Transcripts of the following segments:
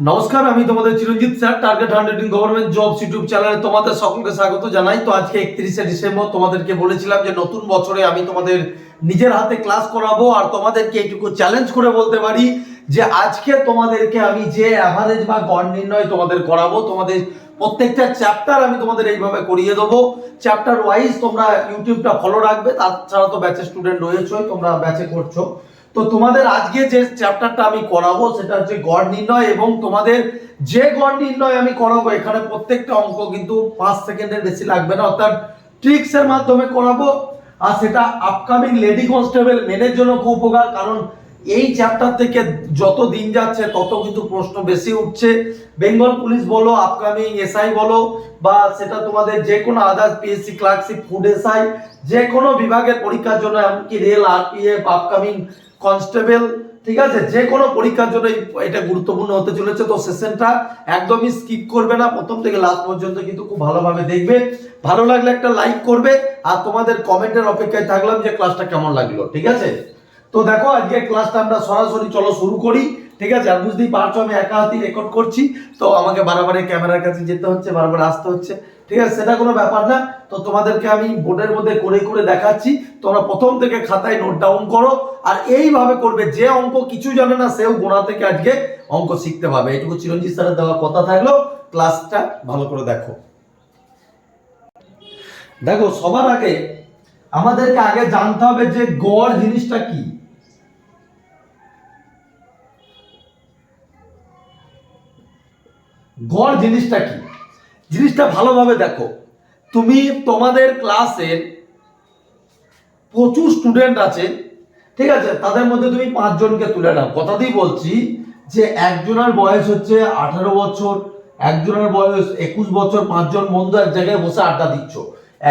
নমস্কার, আমি তোমাদের Chiranjit sir target hundred in government jobs YouTube চ্যানেলে তোমাদের সকলকে স্বাগত জানাই। তো আজকে একত্রিশে ডিসেম্বর, তোমাদেরকে বলেছিলাম যে নতুন বছরে আমি তোমাদের নিজের হাতে ক্লাস করাবো আর তোমাদেরকে এইটুকু চ্যালেঞ্জ করে বলতে পারি যে আজকে তোমাদেরকে আমি যে অ্যাভারেজ বা গড় নির্ণয় তোমাদের করাবো, তোমাদের প্রত্যেকটা চ্যাপ্টার আমি তোমাদের এইভাবে করিয়ে দেবো। চ্যাপ্টার ওয়াইজ তোমরা ইউটিউবটা ফলো রাখবে, তাছাড়া তো ব্যাচের স্টুডেন্ট রয়েছেই, তোমরা ব্যাচে করছ। তো তোমাদের আজকে যে চ্যাপ্টারটা আমি করাবো, সেটা হচ্ছে গড় নির্ণয় এবং তোমাদের যে গড় নির্ণয় আমি করাবো, এখানে প্রত্যেকটা অঙ্ক কিন্তু পাঁচ সেকেন্ডের বেশি লাগবে না, অর্থাৎ ট্রিক্সের মাধ্যমে করাবো। আর সেটা আপকামিং লেডি কনস্টেবল মেনের জন্য খুব উপকার, কারণ এই চ্যাপ্টার থেকে যত দিন যাচ্ছে, তত কিন্তু প্রশ্ন বেশি উঠছে। বেঙ্গল পুলিশ বলো আপকামিং এসআই বলো, বা সেটা তোমাদের যে কোনো others PSC clerkship food SI যে কোনো বিভাগের পরীক্ষার জন্য, এমনকি রেল আরপিএফ আপকামিং কনস্টেবল, ঠিক আছে? যে কোনো পরীক্ষার জন্য এটা গুরুত্বপূর্ণ হতে চলেছে। তো সেশনটা একদমই স্কিপ করবে না। প্রথম থেকে লাস্ট পর্যন্ত কিন্তু খুব ভালোভাবে দেখবে। ভালো লাগলে একটা লাইক করবে। আর তোমাদের কমেন্টের অপেক্ষায় থাকলাম যে ক্লাসটা কেমন লাগল, ঠিক আছে? তো দেখো, আজকে ক্লাসটা আমরা সরাসরি চলো শুরু করি, ঠিক আছে? আর বুঝতেই পারছ, আমি একা হাতেই রেকর্ড করছি। তো আমাকে বারবার ক্যামেরার কাছে যেতে হচ্ছে, বারবার আসতে হচ্ছে। ঠিক আছে, সেটা কোনো ব্যাপার না। তো তোমাদেরকে আমি বোর্ডের মধ্যে করে করে দেখাচ্ছি। তোমরা প্রথম থেকে খাতায় নোট ডাউন করো আর এইভাবে করবে। যে অঙ্ক কিছু জানে না, সেও গোনা থেকে আজকে অঙ্ক শিখতে পাবে এইটুকু চিরঞ্জিত স্যারের দেওয়া কথা থাকল। ক্লাসটা ভালো করে দেখো। দেখো, সবার আগে আমাদেরকে আগে জানতে হবে যে গড় জিনিসটা কি। গড় জিনিসটা কি? জিনিসটা ভালোভাবে দেখো। তুমি তোমাদের ক্লাসের প্রচুর স্টুডেন্ট আছে, ঠিক আছে? তাদের মধ্যে তুমি পাঁচজনকে তুলে নাও। কথাতেই বলছি যে একজনের বয়স হচ্ছে আঠারো বছর, একজনের বয়স একুশ বছর, পাঁচজন বন্ধু এক জায়গায় বসে আড্ডা দিচ্ছ।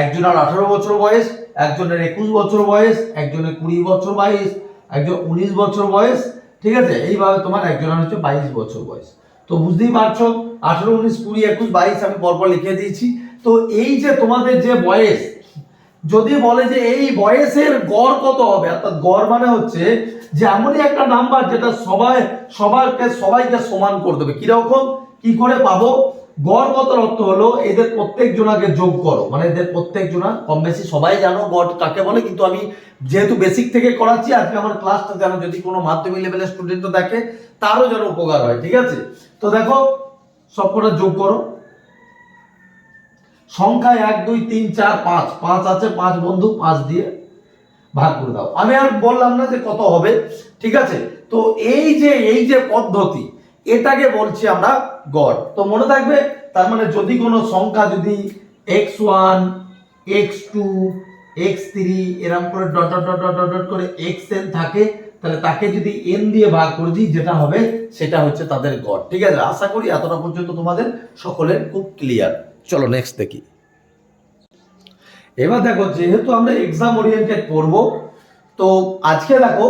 একজনের আঠারো বছর বয়স, একজনের একুশ বছর বয়স, একজনের কুড়ি বছর বয়স, একজন উনিশ বছর বয়স, ঠিক আছে? এইভাবে তোমার একজনের হচ্ছে বাইশ বছর বয়স। তো বুঝতেই পারছ, আঠারো উনিশ কুড়ি একুশ বাইশ আমি পরপর লিখে দিয়েছি। তো এই যে তোমাদের যে বয়স, যদি বলে যে এই বয়সের গড় কত হবে, অর্থাৎ গড় মানে হচ্ছে যে এমনই একটা নাম্বার যেটা সবাই, সবাইকে সবাইকে সমান করে দেবে। কীরকম? কি করে পাবো? গড় কত অর্থ হলো এদের প্রত্যেক জনাকে যোগ করো। মানে এদের প্রত্যেক জনা কম বেশি সবাই জানো গড় কাকে বলে, কিন্তু আমি যেহেতু বেসিক থেকে করাচ্ছি, আজকে আমার ক্লাসটা যেন যদি কোনো মাধ্যমিক লেভেলের স্টুডেন্টও দেখে, তারও যেন উপকার হয়, ঠিক আছে? তো দেখো, সবকটা যোগ করো। সংখ্যা এক, দুই, তিন, চার, পাঁচ। পাঁচ আছে, পাঁচ বন্ধু, পাঁচ দিয়ে ভাগ করে দাও। আমি আর বললাম না যে কত হবে, ঠিক আছে? তো এই যে এই যে পদ্ধতি এটাকে বলছি আমরা গড়। তো মনে থাকবে, তার মানে যদি কোনো সংখ্যা যদি x one x two x three এরকম করে dot dot dot dot dot করে এক্স এন থাকে, তাহলে তাকে যদি এন দিয়ে ভাগ করে দিই, যেটা হবে, সেটা হচ্ছে তাদের গড়। ঠিক আছে? আশা করি এতটা পর্যন্ত তোমাদের সকলের খুব ক্লিয়ার চলো নেক্সট দেখি। এবার দেখো, যেহেতু আমরা এক্সাম ওরিয়েন্টেড পড়ব, তো আজকে দেখো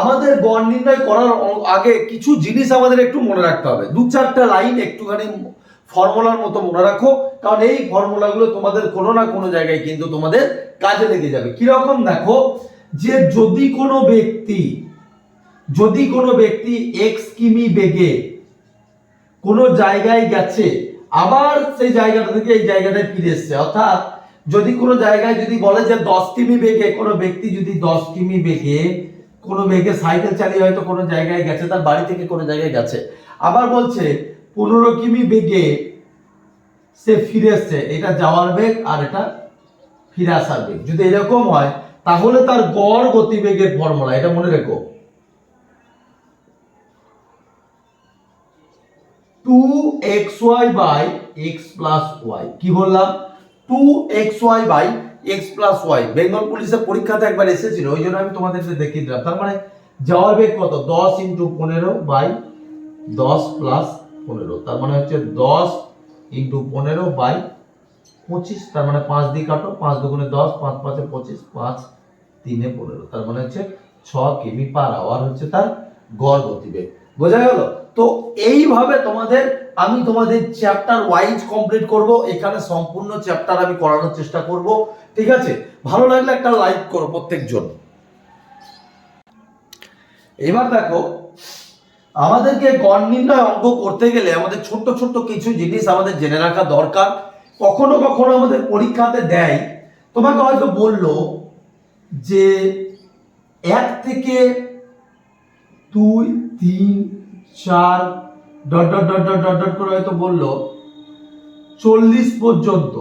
আমাদের গড় নির্ণয় করার আগে কিছু জিনিস আমাদের একটু মনে রাখতে হবে। দু চারটা লাইন একটুখানি ফর্মুলার মতো মনে রাখো, কারণ এই ফর্মুলাগুলো তোমাদের কোনো না কোনো জায়গায় কিন্তু তোমাদের কাজে লেগে যাবে। কীরকম দেখো, যে যদি কোনো ব্যক্তি, যদি কোনো ব্যক্তি এক্স কিমি বেগে কোনো জায়গায় গেছে, আবার সেই জায়গাটা থেকে এই জায়গাটায় ফিরে এসছে, অর্থাৎ যদি কোনো জায়গায় যদি বলে যে দশ কিমি বেগে, কোনো ব্যক্তি যদি দশ কিমি বেগে কোনো বেগে সাইকেল চালিয়ে হয়তো কোনো জায়গায় গেছে, তার বাড়ি থেকে কোনো জায়গায় গেছে। আবার বলছে, পনেরো কিমি বেগে সে ফিরে এসছে। এটা যাওয়ার বেগ আর এটা ফিরে আসার বেগ। যদি এরকম হয়, তাহলে তার গড় গতিবেগের ফর্মুলা, এটা মনে রেখো। Two x y by x plus y কি বললাম? Two x y by x plus y Bengal পুলিশের পরীক্ষাতে একবার এসেছিল, ওই জন্য আমি তোমাদেরকে দেখিয়ে দিলাম। তার মানে যাওয়ার বেগ কত? দশ ইন্টু পনেরো বাই দশ প্লাস পনেরো। তার মানে হচ্ছে দশ ইন্টু পনেরো বাই পঁচিশ। তার মানে পাঁচ দিয়ে কাটো, পাঁচ দুগুণে দশ, পাঁচ পাঁচে পঁচিশ, পাঁচ তিনে পনেরো। তার মানে হচ্ছে ছ কিমি পার আওয়ার হচ্ছে তার গড় গতিবেগ। বোঝা গেল? তো এইভাবে তোমাদের আমি তোমাদের চ্যাপ্টার ওয়াইজ কমপ্লিট করব, এখানে সম্পূর্ণ চ্যাপ্টার আমি করানোর চেষ্টা করব, ঠিক আছে? ভালো লাগলে একটা লাইক করো প্রত্যেকজন। এবার দেখো, আমাদেরকে গণ নির্ণয় অঙ্ক করতে গেলে আমাদের ছোট্ট ছোট্ট কিছু জিনিস আমাদের জেনে রাখা দরকার। কখনো কখনো আমাদের পরীক্ষাতে দেয়, তোমাকে হয়তো বলল যে এক থেকে দুই, তিন, চার dot dot dot dot dot dot করে হয়তো বলল, চল্লিশ পর্যন্ত।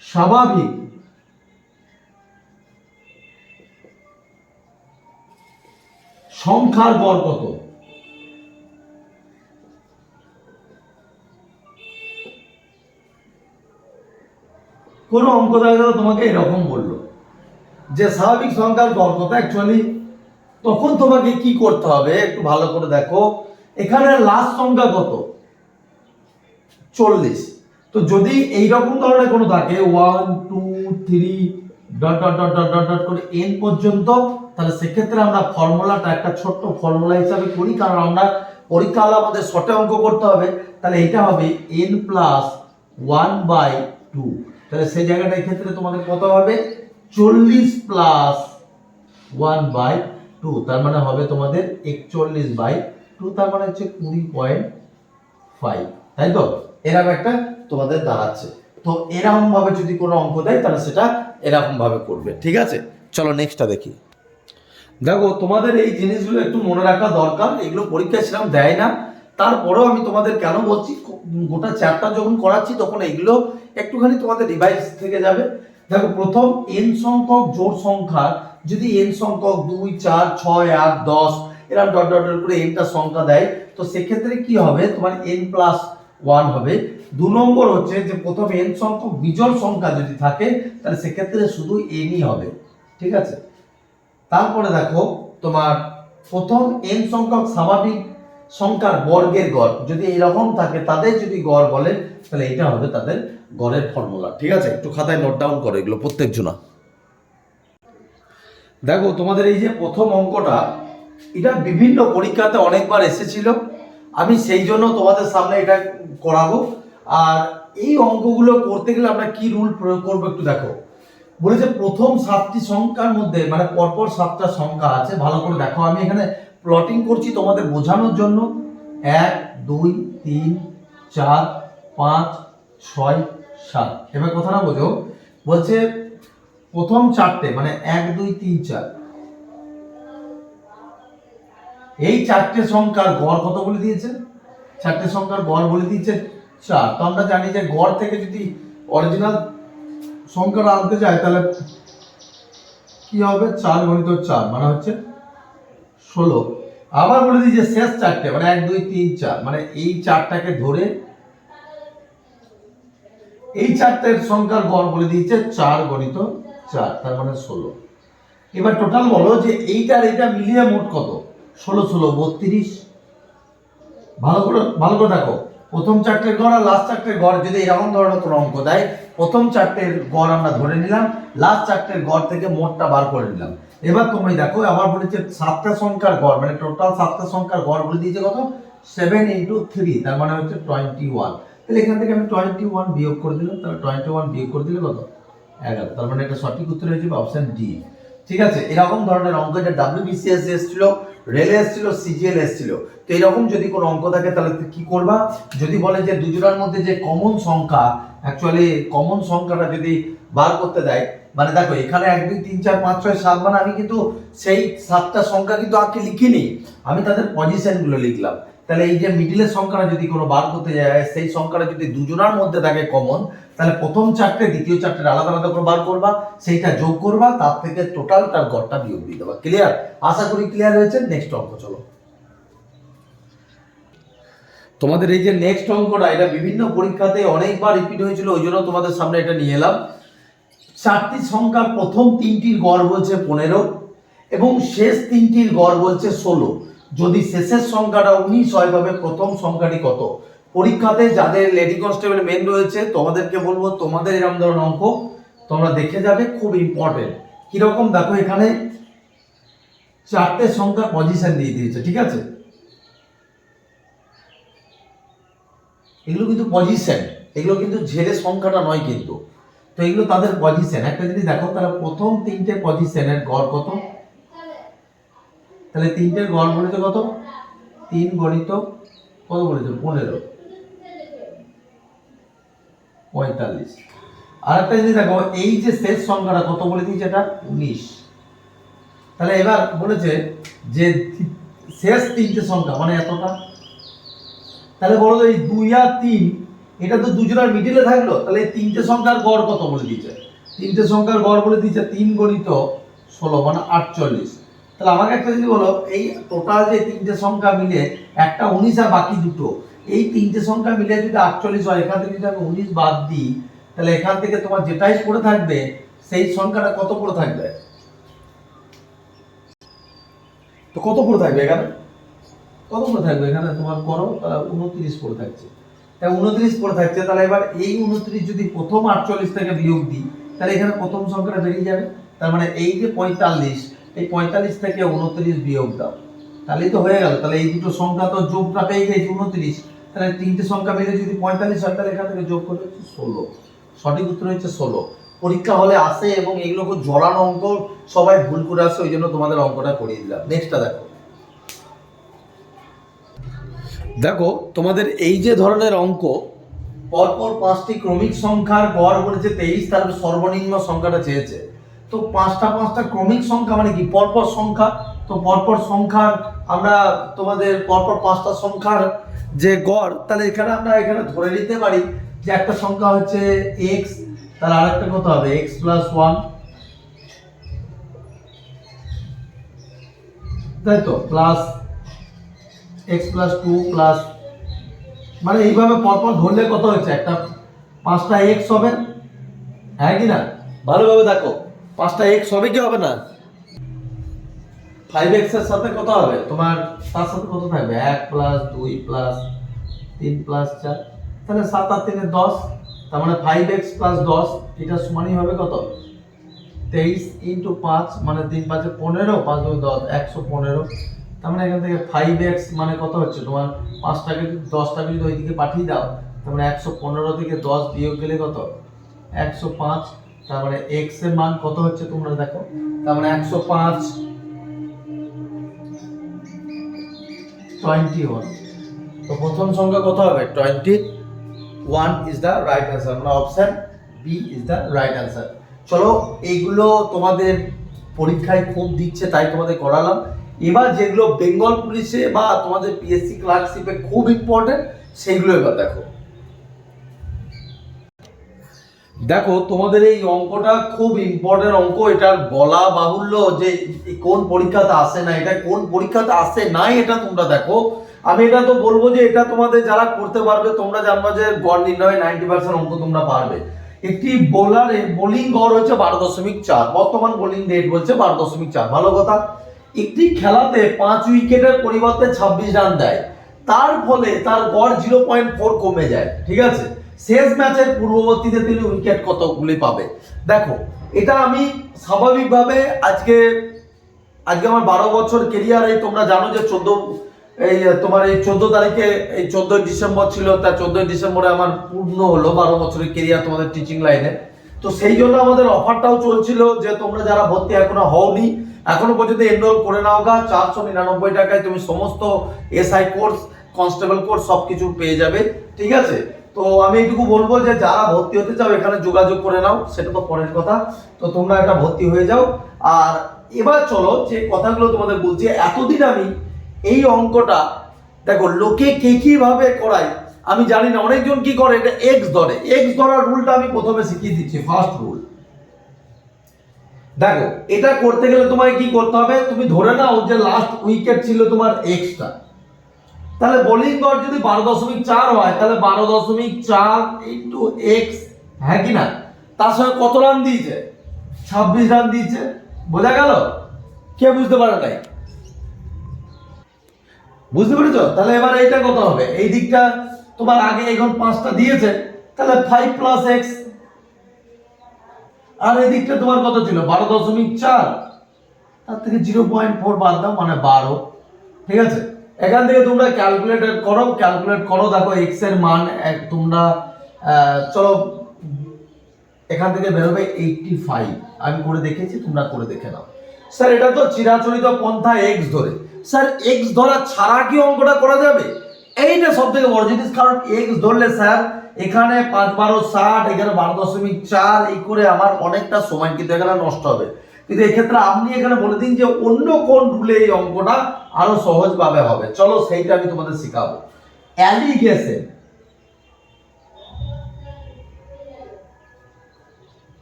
স্বাভাবিক। সংখ্যার গড় কত? কোনো অঙ্ক দেখা গেল তোমাকে এরকম বলল যে স্বাভাবিক সংখ্যার গড় কত? অ্যাকচুয়ালি তখন তোমাকে কি করতে হবে? একটু ভালো করে দেখো। এখানে লাস্ট সংখ্যা কত? চল্লিশ। তো যদি এইরকম ধরনের কোনো থাকে one two three dot dot dot dot dot dot করে এন পর্যন্ত, তাহলে সেক্ষেত্রে আমরা ফর্মুলাটা একটা ছোট্ট ফর্মুলা হিসাবে করি, কারণ আমরা পরীক্ষা হলে আমাদের শর্টে অঙ্ক করতে হবে। তাহলে এটা হবে n plus one by two তাহলে সেই জায়গাটা ক্ষেত্রে তোমাদের কত হবে? চল্লিশ প্লাস ওয়ান বাই টু তার মানে হবে তোমাদের একচল্লিশ বাই টু তার মানে হচ্ছে কুড়ি পয়েন্ট ফাইভ তাই তো? এরকম একটা তোমাদের দাঁড়াচ্ছে। তো এরকম ভাবে যদি কোনো অঙ্ক দেয়, তাহলে সেটা এরকম ভাবে করবে। ঠিক আছে? চলো নেক্সটটা দেখি। দেখো, তোমাদের এই জিনিসগুলো একটু মনে রাখা দরকার। এগুলো পরীক্ষায় সেরকম দেয় না। তারপরেও আমি তোমাদের কেন বলছি? গোটা চ্যাপ্টার যখন করাচ্ছি, তখন এগুলো একটুখানি তোমাদের রিভাইজ থেকে যাবে। দেখো, প্রথম এন সংখ্যক জোড় সংখ্যা যদি এন সংখ্যক দুই, চার, ছয়, আট, দশ এরকম ডট ডট ডট করে এনটা সংখ্যা দেয়, তো সেক্ষেত্রে কি হবে? তোমার এন প্লাস ওয়ান হবে। দু নম্বর হচ্ছে যে প্রথম এন সংখ্যক বিজোড় সংখ্যা যদি থাকে, তাহলে সেক্ষেত্রে শুধু এনই হবে। ঠিক আছে? তারপরে দেখো, তোমার প্রথম এন সংখ্যক স্বাভাবিক সংখ্যার বর্গের গড়। যদি এরকম থাকে, তাদের যদি গড় বলে, তাহলে এটা হবে তাদের গড়ের ফর্মুলা ঠিক আছে? একটু খাতায় নোট ডাউন করো, এগুলো প্রত্যেক জনা দেখো, তোমাদের এই যে প্রথম অঙ্কটা, এটা বিভিন্ন পরীক্ষাতে অনেকবার এসেছিল। আমি সেই জন্য তোমাদের সামনে এটা করাবো। আর এই অঙ্কগুলো করতে গেলে আমরা কি রুল প্রয়োগ করব একটু দেখো। বলেছে প্রথম সাতটি সংখ্যার মধ্যে মানে পরপর সাতটা সংখ্যা আছে, ভালো করে দেখো। আমি এখানে প্লটিং করছি তোমাদের বোঝানোর জন্য। এক, দুই, তিন, চার, পাঁচ, ছয়, সাত। এবার কথাটা বোঝো। বলছে প্রথম চারটে মানে এক, দুই, তিন, চার। এই চারটে সংখ্যার গড় কত বলে দিয়েছে? চারটে সংখ্যার গড় বলে দিয়েছে চার। তো আমরা জানি যে গড় থেকে যদি অরিজিনাল সংখ্যাটা আনতে যায়, তাহলে কি হবে? চার গণিত চার মানে হচ্ছে ষোলো। আবার বলে দিই যে শেষ চারটে মানে এক, দুই, তিন, চার। মানে এই চারটাকে ধরে এই চারটের সংখ্যার গড় বলে দিয়েছে চার গণিত চার, তার মানে ষোলো। এবার টোটাল বলো যে এইটার এটা মিলিয়ে মোট কত? ষোলো ষোলো, বত্রিশ। ভালো করে ভালো করে দেখো। প্রথম চারটের গড় আর লাস্ট চারটের গড় যদি এরকম ধরনের কোনো অঙ্ক দেয়, প্রথম চারটের গড় আমরা ধরে নিলাম লাস্ট চারটের গড় থেকে মোটটা বার করে নিলাম। এবার তুমি দেখো, আবার বলেছে সাতটা সংখ্যার গড় মানে টোটাল সাতটা সংখ্যার গড় বলে দিয়েছে কত? সেভেন ইন্টু থ্রি তার মানে হচ্ছে টোয়েন্টি ওয়ান তাহলে এখান থেকে আমি টোয়েন্টি ওয়ান বিয়োগ করে দিলাম, তাহলে টোয়েন্টি ওয়ান বিয়োগ করে দিলে কত? এগারো তার মানে এটা সঠিক উত্তর হয়ে যাবে অপশন ডি ঠিক আছে? এরকম ধরনের অঙ্ক এটা ডাব্লিউবিসিএস এসেছিল রেলে এসেছিল সিজিএল এসেছিল। তো এরকম যদি কোনো অঙ্ক থাকে, তাহলে কি করবা? যদি বলে যে দুজনের মধ্যে যে কমন সংখ্যা অ্যাকচুয়ালি কমন সংখ্যাটা যদি বার করতে দেয় মানে দেখো, এখানে এক, দুই, তিন, চার, পাঁচ, ছয়, সাত মানে আমি কিন্তু সেই সাতটা সংখ্যা কিন্তু আঁকে লিখিনি। আমি তাদের পজিশনগুলো লিখলাম। তাহলে এই যে মিডিলের সংখ্যাটা যদি কোনো বার করতে যায়, সেই সংখ্যাটা যদি দুজনের মধ্যে থাকে কমন তাহলে প্রথম চারটে, দ্বিতীয় চারটে আলাদা আলাদা করে বার করবা, সেইটা যোগ করবা, তার থেকে টোটাল তার গড়টা বিয়োগ দিয়ে দেবা। ক্লিয়ার আশা করি ক্লিয়ার হয়েছে। নেক্সট অঙ্ক, চলো। তোমাদের এই যে নেক্সট অঙ্কটা, এটা বিভিন্ন পরীক্ষাতে অনেকবার রিপিট হয়েছিল, ওই জন্য তোমাদের সামনে এটা নিয়ে এলাম। চারটি সংখ্যার প্রথম তিনটির গড় বলছে পনেরো, এবং শেষ তিনটির গড় বলছে ষোলো। যদি শেষের সংখ্যাটা উনিশ হয়, তবে প্রথম সংখ্যাটি কত? পরীক্ষাতে যাদের লেডি কনস্টেবল মেন রয়েছে, তোমাদেরকে বলব, তোমাদের এরকম ধরনের অঙ্ক তোমরা দেখে যাবে, খুব ইম্পর্টেন্ট কীরকম? দেখো এখানে চারটে সংখ্যা পজিশন দিয়ে দিয়েছে, ঠিক আছে? এগুলো কিন্তু পজিশন এগুলো কিন্তু ঝেড়ে সংখ্যাটা নয় কিন্তু। তো এগুলো তাদের পজিশন একটা যদি দেখো, তারা প্রথম তিনটে পজিশনের গড় কত? তাহলে তিনটের গড় বলেছে কত? তিন গণিত কত বলেছে পনেরো। পঁয়তাল্লিশ। আর একটা জিনিস দেখো, এই যে শেষ সংখ্যাটা কত বলে দিয়েছে এটা? উনিশ। তাহলে এবার বলেছে যে শেষ তিনটে সংখ্যা মানে এতটা। তাহলে বলো তো এই দুই আর তিন, এটা তো দুজনের মিডিলে থাকল, তাহলে এই তিনটে সংখ্যার গড় কত বলে দিয়েছে? তিনটে সংখ্যার গড় বলে দিয়েছে তিন গণিত ষোলো মানে আটচল্লিশ। তাহলে আমাকে একটা জিনিস বলো, এই টোটাল যে তিনটে সংখ্যা মিলে একটা উনিশ আর বাকি দুটো, এই তিনটে সংখ্যা মিলে যদি আটচল্লিশ হয়, এখান থেকে যদি আমি উনিশ বাদ দিই, তাহলে এখান থেকে তোমার যেটাই পড়ে থাকবে, সেই সংখ্যাটা কত পড়ে থাকবে? তো কত পড়ে থাকবে এখানে? কত পড়ে থাকবে এখানে? তোমার করো উনত্রিশ পড়ে থাকছে। তাই উনত্রিশ পড়ে থাকছে, তাহলে এবার এই উনত্রিশ যদি প্রথম আটচল্লিশ থেকে বিয়োগ দিই, তাহলে এখানে প্রথম সংখ্যাটা বেরিয়ে যাবে। তার মানে এই যে পঁয়তাল্লিশ এই পঁয়তাল্লিশ থেকে উনত্রিশ বিয়োগ দাও। তাহলেই তো হয়ে গেল। তাহলে এই দুটো সংখ্যা তো যোগটা পেয়ে গেছে উনত্রিশ। তাহলে তিনটে সংখ্যা মিলে যদি পঁয়তাল্লিশ হয়, তাহলে এখান থেকে যোগ করলে হচ্ছে ষোলো। সঠিক উত্তর হচ্ছে ষোলো। পরীক্ষা হলে আসে এবং এগুলো খুব জড়ানো অঙ্ক সবাই ভুল করে আসে, ওই জন্য তোমাদের অঙ্কটা করিয়ে দিলাম। নেক্সটটা দেখো। দেখো, তোমাদের এই যে ধরনের অঙ্ক, পরপর পাঁচটি ক্রমিক সংখ্যার গড় বলেছে তেইশ তার সর্বনিম্ন সংখ্যাটা চেয়েছে। তো পাঁচটা পাঁচটা ক্রমিক সংখ্যা মানে কি? পরপর সংখ্যা। তো পরপর সংখ্যার আমরা তোমাদের পরপর পাঁচটা সংখ্যার যে গড়, তাহলে এখানে আমরা এখানে ধরে নিতে পারি যে একটা সংখ্যা হচ্ছে এক্স তাহলে আরেকটা কত হবে? এক্স প্লাস ওয়ান তাই তো? Plus x plus two plus মানে এইভাবে পরপর ধরলে কত হচ্ছে? একটা পাঁচটা এক্স হবে। হ্যাঁ কি না? ভালোভাবে দেখো। পাঁচটা এক্স হবে কি হবে না? ফাইভ এক্সের সাথে কত হবে? তোমার, তার সাথে কত থাকবে? এক প্লাস দুই প্লাস তিন প্লাস চার। তাহলে সাত আর তিনে দশ, তার মানে ফাইভ এক্স প্লাস দশ, এটা সমানই হবে কত? তেইশ ইন্টু পাঁচ মানে তিন পাঁচে পনেরো, পাঁচ দুই দশ, একশো পনেরো। তার মানে এখান থেকে ফাইভ এক্স মানে কত হচ্ছে? তোমার পাঁচটাকে যদি, দশটাকে যদি ওইদিকে পাঠিয়ে দাও, তার মানে একশো পনেরো থেকে দশ বিয়োগ গেলে কত? একশো পাঁচ তার মানে এক্সের মান কত হচ্ছে তোমরা দেখো? তার মানে একশো পাঁচ টোয়েন্টি ওয়ান তো প্রথম সংখ্যা কত হবে? Twenty one is the right answer মানে option B is the right answer চলো, এইগুলো তোমাদের পরীক্ষায় খুব দিচ্ছে, তাই তোমাদের করালাম। এবার যেগুলো বেঙ্গল পুলিশে বা তোমাদের পিএসসি ক্লার্কশিপে খুব ইম্পর্টেন্ট সেইগুলো এবার দেখো। দেখো, তোমাদের এই অঙ্কটা খুব ইম্পর্টেন্ট অঙ্ক। এটার বলা বাহুল্য যে কোন পরীক্ষাতে আসে না, এটা কোন পরীক্ষাতে আসে নাই, এটা তোমরা দেখো। আমি এটা তো বলব যে এটা তোমাদের যারা করতে পারবে, তোমরা জানবা যে গড় নির্ণয় নাইনটি পার্সেন্ট অঙ্ক তোমরা পারবে। একটি বোলারে বোলিং গড় হচ্ছে বারো দশমিক চার, বর্তমান বোলিং রেট বলছে বারো দশমিক চার। ভালো কথা, একটি খেলাতে পাঁচ উইকেটের পরিবর্তে ছাব্বিশ রান দেয়, তার ফলে তার গড় জিরো পয়েন্ট ফোর কমে যায়, ঠিক আছে? শেষ ম্যাচের পূর্ববর্তীতে তিনি উইকেট কতগুলি পাবে? দেখো, এটা আমি স্বাভাবিকভাবে আজকে আজকে আমার বারো বছর কেরিয়ার এই তোমরা জানো যে চোদ্দ, এই, তোমার এই চোদ্দ তারিখে, এই চোদ্দই ডিসেম্বর ছিল, তা চোদ্দই ডিসেম্বরে আমার পূর্ণ হলো বারো বছরের কেরিয়ার তোমাদের টিচিং লাইনে তো সেই জন্য আমাদের অফারটাও চলছিল যে তোমরা যারা ভর্তি এখনও হওনি, এখনও পর্যন্ত এনরোল করে নাও গা, চারশো নিরানব্বই টাকায় তুমি সমস্ত এসআই কোর্স কনস্টেবল কোর্স সব কিছু পেয়ে যাবে, ঠিক আছে? তো আমি এইটুকু বলব যে যারা ভর্তি হতে চাও, এখানে যোগাযোগ করে নাও, সেটা তো পরের কথা। তো তোমরা এটা ভর্তি হয়ে যাও। আর এবার চলো, যে কথাগুলো তোমাদের বলছি, এতদিন আমি এই অঙ্কটা, দেখো, লোকে কে কীভাবে করায়, আমি জানি না, অনেকজন কি করে, এটা এক্স ধরে। এক্স ধরার রুলটা আমি প্রথমে শিখিয়ে দিচ্ছি ফার্স্ট রুল দেখো, এটা করতে গেলে তোমায় কি করতে হবে? তুমি ধরে নাও যে লাস্ট উইকেট ছিল তোমার এক্সটা তাহলে বোলিং গড় যদি বারো দশমিক চার হয়, তাহলে বারো দশমিক চার ইন্টু এক্স হ্যাঁ কি না? তার সঙ্গে কত রান দিয়েছে? ছাব্বিশ রান দিয়েছে। বোঝা গেল? কে বুঝতে পারে নাই? বুঝতে পেরেছ? তাহলে এবার এইটা কত হবে? এই দিকটা তোমার আগে এখন পাঁচটা দিয়েছে, তাহলে ফাইভ প্লাস এক্স আর এই দিকটা তোমার কত ছিল? বারো দশমিক চার। তার থেকে জিরো পয়েন্ট ফোর বাদ দাও মানে বারো। ঠিক আছে? এখান থেকে তোমরা ক্যালকুলেটর করো ক্যালকুলেট করো, দেখো এক্সের মান তোমরা চলো, এখান থেকে বেরোবে এইটটি ফাইভ আমি করে দেখেছি তোমরা করে দেখে নাও। স্যার, এটা তো চিরাচরিত পন্থা এক্স ধরে। স্যার এক্স ধরা ছাড়া কি অঙ্কটা করা যাবে? এইটা সব থেকে বড় জিনিস, কারণ এক্স ধরলে স্যার, এখানে পাঁচ বারো ষাট, এখানে বারো দশমিক চার, এই করে আমার অনেকটা সময় কিন্তু এখানে নষ্ট হবে। কিন্তু এক্ষেত্রে আপনি এখানে বলে দিন যে অন্য কোন রুলে এই অঙ্কটা আরও সহজভাবে হবে। চলো সেইটা আমি তোমাদের শেখাবো। অ্যালিগেশন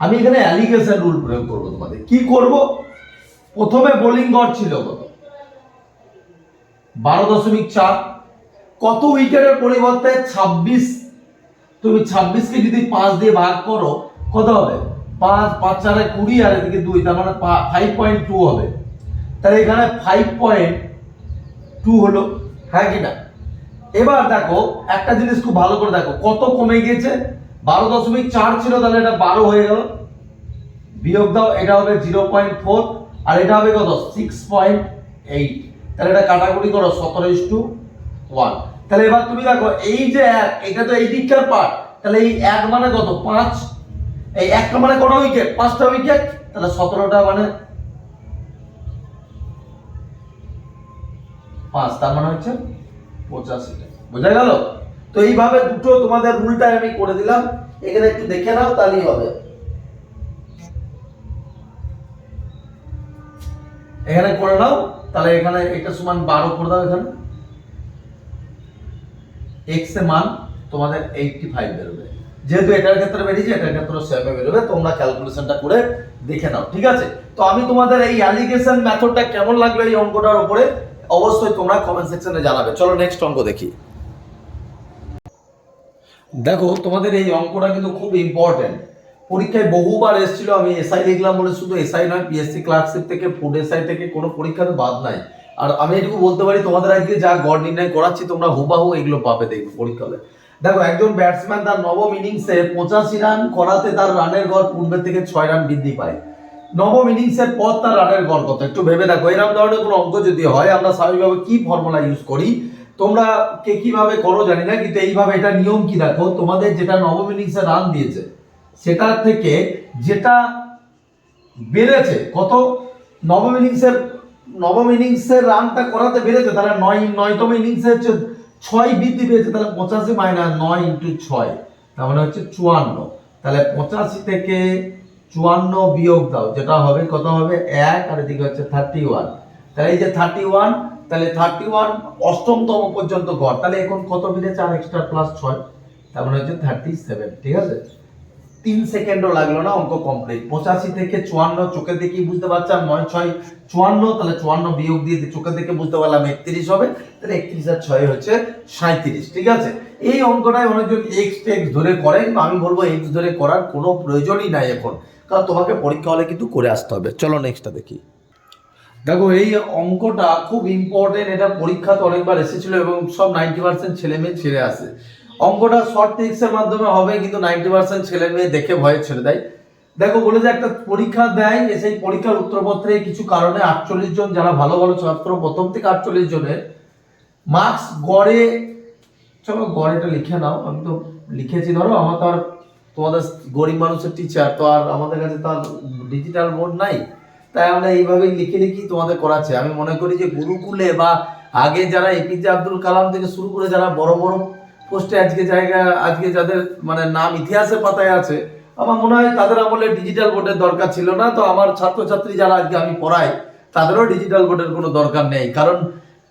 আমি এখানে অ্যালিগেশন রুল প্রয়োগ করব তোমাদের। কি করব? প্রথমে বোলিং গড় ছিল কত? বারো দশমিক চার। কত উইকেটের পরিবর্তে ছাব্বিশ? তুমি ছাব্বিশকে যদি পাঁচ দিয়ে ভাগ করো, কত হবে? পাঁচ পাঁচ চারে কুড়ি আর এদিকে দুই, তার মানে ফাইভ পয়েন্ট টু হবে। তাহলে এখানে ফাইভ পয়েন্ট টু হলো হ্যাঁ কি না? এবার দেখো, একটা জিনিস খুব ভালো করে দেখো, কত কমে গিয়েছে? বারো দশমিক চার ছিল, তাহলে এটা বারো হয়ে গেল। বিয়োগ দাও, এটা হবে জিরো পয়েন্ট ফোর আর এটা হবে কত? সিক্স পয়েন্ট এইট তাহলে এটা কাটাকুটি করো, সতেরো ইস টু ওয়ান তাহলে এবার তুমি দেখো, এই যে এক, এটা তো এই দিককার পার্ট তাহলে এই এক মানে কত? পাঁচ এই একটা মানে কটা উইকেট পাঁচটা উইকেট তাহলে সতেরোটা মানে পাঁচ, তার মানে হচ্ছে পঁচাশিটা বোঝা গেল? তো এইভাবে দুটো তোমাদের রুলটা আমি করে দিলাম। এখানে একটু দেখে নাও, তাহলেই হবে। এখানে করে নাও, তাহলে এখানে এটা সমান বারো করে দাও এখানে। এক্সের মান তোমাদের এইটটি ফাইভ বেরোবে। যেহেতু এটার ক্ষেত্রে বেরিয়েছে, এটার ক্ষেত্রে সেভে বেরোবে, তোমরা ক্যালকুলেশনটা করে দেখে নাও, ঠিক আছে? তো আমি তোমাদের এই অ্যালিগেশন মেথডটা কেমন লাগল এই অঙ্কটার উপরে, অবশ্যই তোমরা কমেন্ট সেকশনে জানাবে। চলো নেক্সট অঙ্ক দেখি। দেখো, তোমাদের এই অঙ্কটা কিন্তু খুব ইম্পর্টেন্ট পরীক্ষায় বহুবার এসেছিল, আমি এসআই লিখলাম বলে শুধু এসআই নয় পিএসসি ক্লার্কশিপ থেকে ফুড এসআই থেকে কোনো পরীক্ষাতে বাদ নাই। আর আমি এটুকু বলতে পারি, তোমাদের আজকে যা গড় নির্ণয় করাচ্ছি, তোমরা হুবাহু এগুলো পাবে দেখবে পরীক্ষা হলে দেখো, একজন ব্যাটসম্যান তার নবম ইনিংসে পঁচাশি রান করাতে তার রানের গড় পূর্বের থেকে ছয় রান বৃদ্ধি পায়। নবম ইনিংসের পর তার রানের গড় কত? একটু ভেবে দেখো এরকম ধরনের কোনো অঙ্ক যদি হয়, আমরা স্বাভাবিকভাবে কি ফর্মুলা ইউজ করি? তোমরা কে কীভাবে করো জানি না, কিন্তু এইভাবে এটা নিয়ম কি দেখো, তোমাদের যেটা নবম ইনিংসে রান দিয়েছে সেটার থেকে যেটা বেড়েছে, কত? নবম ইনিংসের নবম ইনিংসের রানটা করাতে বেড়েছে, তাহলে নয়, নয়তম ইনিংসে হচ্ছে ছয় বৃদ্ধি পেয়েছে, তাহলে পঁচাশি মাইনাস নয় ইন্টু ছয়, তার মানে হচ্ছে চুয়ান্ন। তাহলে পঁচাশি থেকে চুয়ান্ন বিয়োগ দাও, যেটা হবে, কত হবে? এক, আর এদিকে হচ্ছে থার্টি ওয়ান তাহলে এই যে থার্টি ওয়ান তাহলে থার্টি ওয়ান অষ্টমতম পর্যন্ত ঘর তাহলে এখন কত বেড়েছে? আর এক্সট্রা প্লাস ছয়, তার মানে হচ্ছে থার্টি সেভেন ঠিক আছে? তিন সেকেন্ডও লাগল না অঙ্ক কমপ্লিট পঁচাশি থেকে চুয়ান্ন চোখে দেখে বুঝতে পারছি, আর নয়, ছয়, চুয়ান্ন, তাহলে চুয়ান্ন বিয়োগ দিয়ে চোখে দেখে বুঝতে পারলাম একত্রিশ হবে, তাহলে একত্রিশ আর ছয় হচ্ছে সাঁত্রিশ ঠিক আছে? এই অঙ্কটাই অনেকজন এক্স টেক্স ধরে করে কিন্তু আমি বলব এক্স ধরে করার কোনো প্রয়োজনই নাই এখন, কারণ তোমাকে পরীক্ষা হলে কিন্তু করে আসতে হবে। চলো নেক্সটটা দেখি। দেখো, এই অঙ্কটা খুব ইম্পর্টেন্ট এটা পরীক্ষাতে অনেকবার এসেছিল এবং সব নাইনটি পার্সেন্ট ছেলে মেয়ে ছেড়ে আসে। অঙ্কটা শর্ট ট্রিক্সের মাধ্যমে হবে, কিন্তু নাইনটি পার্সেন্ট ছেলে মেয়ে দেখে ভয়ে ছেড়ে দেয়। দেখো, বলে যে একটা পরীক্ষা দেয় সেই পরীক্ষার উত্তরপত্রে কিছু কারণে আটচল্লিশ জন, যারা ভালো ভালো ছাত্র, প্রথম থেকে আটচল্লিশ জনের মার্কস গড়ে, চলো গড়েটা লিখে নাও, আমি তো লিখেছি, ধরো আমার তো আর তোমাদের গরিব মানুষের টিচার তো আর আমাদের কাছে তো আর ডিজিটাল বোর্ড নাই। তাই আমরা এইভাবেই লিখে লিখি, তোমাদের করাচ্ছে। আমি মনে করি যে গুরুকুলে বা আগে যারা এপিজে আব্দুল কালাম থেকে শুরু করে যারা বড় বড় পোস্টে আজকে জায়গা, আজকে যাদের মানে নাম ইতিহাসের পাতায় আছে, আমার মনে হয় তাদের আমলে ডিজিটাল বোর্ডের দরকার ছিল না। তো আমার ছাত্রছাত্রী যারা আজকে আমি পড়াই, তাদেরও ডিজিটাল বোর্ডের কোনো দরকার নেই। কারণ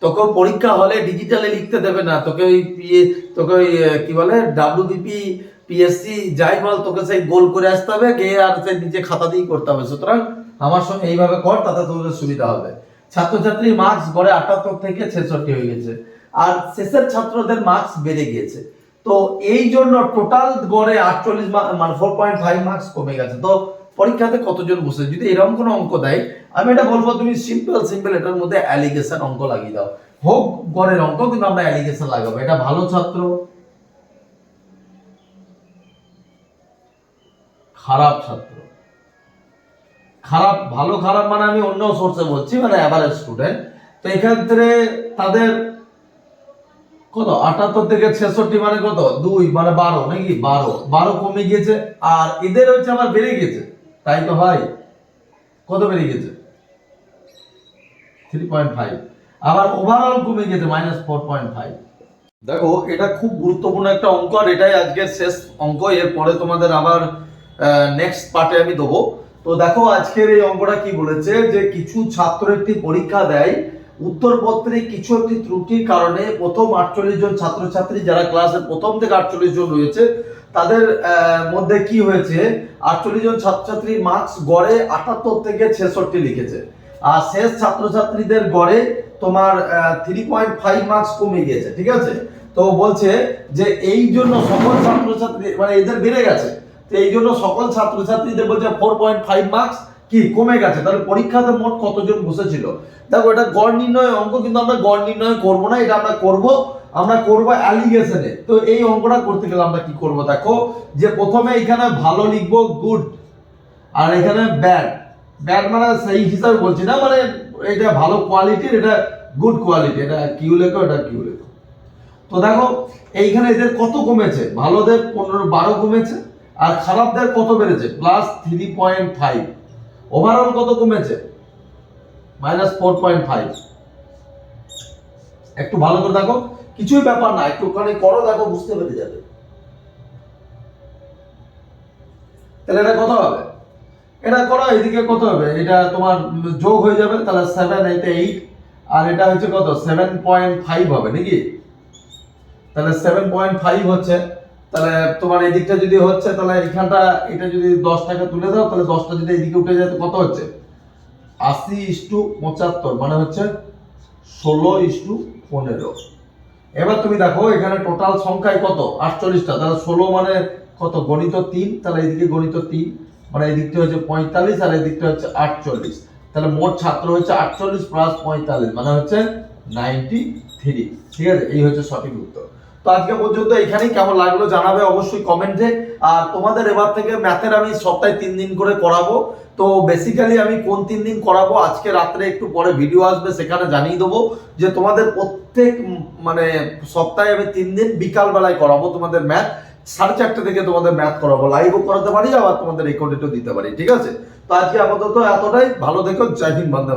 তোকে পরীক্ষা হলে ডিজিটালে লিখতে দেবে না। তোকে ওই পিএ তোকে ওই কি বলে? ডাব্লিউবিপি পিএসসি যাই বল, তোকে সেই গোল করে আসতে হবে, গিয়ে আর সেই নিজে খাতা দিয়েই করতে হবে। সুতরাং আমার সঙ্গে এইভাবে কর, তাতে তোদের সুবিধা হবে। ছাত্রছাত্রী মার্কস গড়ে আটাত্তর থেকে ছেষট্টি হয়ে গেছে। আর শেষের ছাত্রদের মার্কস বেড়ে গিয়েছে। তো এই জন্য টোটাল গড়ে আটচল্লিশ মানে ফোর পয়েন্ট ফাইভ মার্কস কমে গেছে। তো পরীক্ষাতে কতজন বসে যদি এরকম কোনো অঙ্ক দেয়, আমি এটা বলব, তুমি সিম্পল সিম্পল এটার মধ্যে অ্যালিগেশন অঙ্ক লাগিয়ে দাও। হোক, গড়ের অঙ্ক, কিন্তু আমরা অ্যালিগেশন লাগাবো। এটা ভালো ছাত্র। খারাপ ছাত্র। খারাপ, ভালো, খারাপ মানে আমি অন্য সোর্সে বলছি মানে অ্যাভারেজ স্টুডেন্ট তো এক্ষেত্রে তাদের কত? আটাত্তর থেকে ছেষট্টি মানে কত? দুই মানে বারো, নাকি? বারো। বারো কমে গিয়েছে, আর এদের হচ্ছে আবার বেড়ে গেছে তাই তো হয় কত বেড়ে গেছে থ্রি পয়েন্ট ফাইভ আবার ওভারঅল কমে গেছে মাইনাস ফোর পয়েন্ট ফাইভ দেখো, এটা খুব গুরুত্বপূর্ণ একটা অঙ্ক, আর এটাই আজকের শেষ অঙ্ক। এরপরে তোমাদের আবার নেক্সট পার্টে আমি দেবো। তো দেখো, আজকের এই অঙ্কটা কি বলেছে, যে কিছু ছাত্র একটি পরীক্ষা দেয় উত্তরপত্রে কিছু একটি ত্রুটির কারণে প্রথম আটচল্লিশ জন ছাত্রছাত্রী যারা ক্লাসের প্রথম থেকে আটচল্লিশ জন রয়েছে, তাদের মধ্যে কি হয়েছে? আটচল্লিশ জন ছাত্রছাত্রী মার্কস গড়ে আটাত্তর থেকে ছেষট্টি লিখেছে। আর শেষ ছাত্রছাত্রীদের গড়ে তোমার থ্রি পয়েন্ট ফাইভ মার্কস কমে গিয়েছে, ঠিক আছে? তো বলছে যে এই জন্য সকল ছাত্রছাত্রী মানে এদের বেড়ে গেছে। তো এই জন্য সকল ছাত্রছাত্রীদের বলছে ফোর পয়েন্ট ফাইভ মার্কস কি? কমে গেছে। তাহলে পরীক্ষাতে মোট কতজন বসেছিল? দেখো, এটা গড় নির্ণয় অঙ্ক, কিন্তু আমরা গড় নির্ণয় করব না, এটা আমরা করব আমরা করব অ্যালিগেশনে তো এই অঙ্কটা করতে গেলে আমরা কি করব, দেখো? যে প্রথমে এখানে ভালো লিখব গুড আর এখানে ব্যাড ব্যাড মানে সেই হিসাবে বলছি না মানে এটা ভালো কোয়ালিটির এটা গুড কোয়ালিটি এটা কিউ লেখো, এটা কিউ লেখো। তো দেখো, এইখানে এদের কত কমেছে? ভালোদের পনেরো, বারো কমেছে, আর খারাপদের কত বেড়েছে? Plus three point five overall কত কমেছে? মাইনাস ফোর পয়েন্ট ফাইভ একটু ভালো করে দেখো। কিছুই ব্যাপার না একটুখানি করো, দেখো, বুঝতে পেরে যাবে। তাহলে এটা কত হবে? এটা করো এদিকে কত হবে? এটা তোমার যোগ হয়ে যাবে, তাহলে সেভেন এইট এইট আর এটা হচ্ছে কত? সেভেন পয়েন্ট ফাইভ হবে, নাকি? তাহলে সেভেন পয়েন্ট ফাইভ হচ্ছে। তাহলে তোমার এই দিকটা যদি হচ্ছে, তাহলে এখানটা, এটা যদি দশ টাকা তুলে দাও, তাহলে দশটা যদি এদিকে উঠে যায়, তো কত হচ্ছে? আশি ইস্টু পঁচাত্তর মানে হচ্ছে ষোলো ইস্টু পনেরো। এবার তুমি দেখো, এখানে টোটাল সংখ্যায় কত? আটচল্লিশটা, তাহলে ষোলো মানে কত? গণিত তিন, তাহলে এদিকে গণিত তিন মানে এই দিকটা হচ্ছে পঁয়তাল্লিশ আর এই দিকটা হচ্ছে আটচল্লিশ। তাহলে মোট ছাত্র হচ্ছে আটচল্লিশ প্লাস পঁয়তাল্লিশ মানে হচ্ছে নাইনটি থ্রি ঠিক আছে? এই হচ্ছে সঠিক উত্তর। তো আজকে পর্যন্ত এখানেই কেমন লাগল জানাবে অবশ্যই কমেন্টে আর তোমাদের এবার থেকে ম্যাথের আমি সপ্তাহে তিন দিন করে করাবো। তো বেসিক্যালি আমি কোন তিন দিন করাবো, আজকে রাত্রে একটু পরে ভিডিও আসবে, সেখানে জানিয়ে দেবো যে তোমাদের প্রত্যেক মানে সপ্তাহে আমি তিন দিন বিকাল বেলায় করাবো তোমাদের ম্যাথ সাড়ে চারটে থেকে তোমাদের ম্যাথ করাবো। লাইভও করাতে পারি, আবার তোমাদের রেকর্ডেডও দিতে পারি, ঠিক আছে? তো আজকে আপাতত এতটাই। ভালো দেখো জয় হিন্দ, বন্দে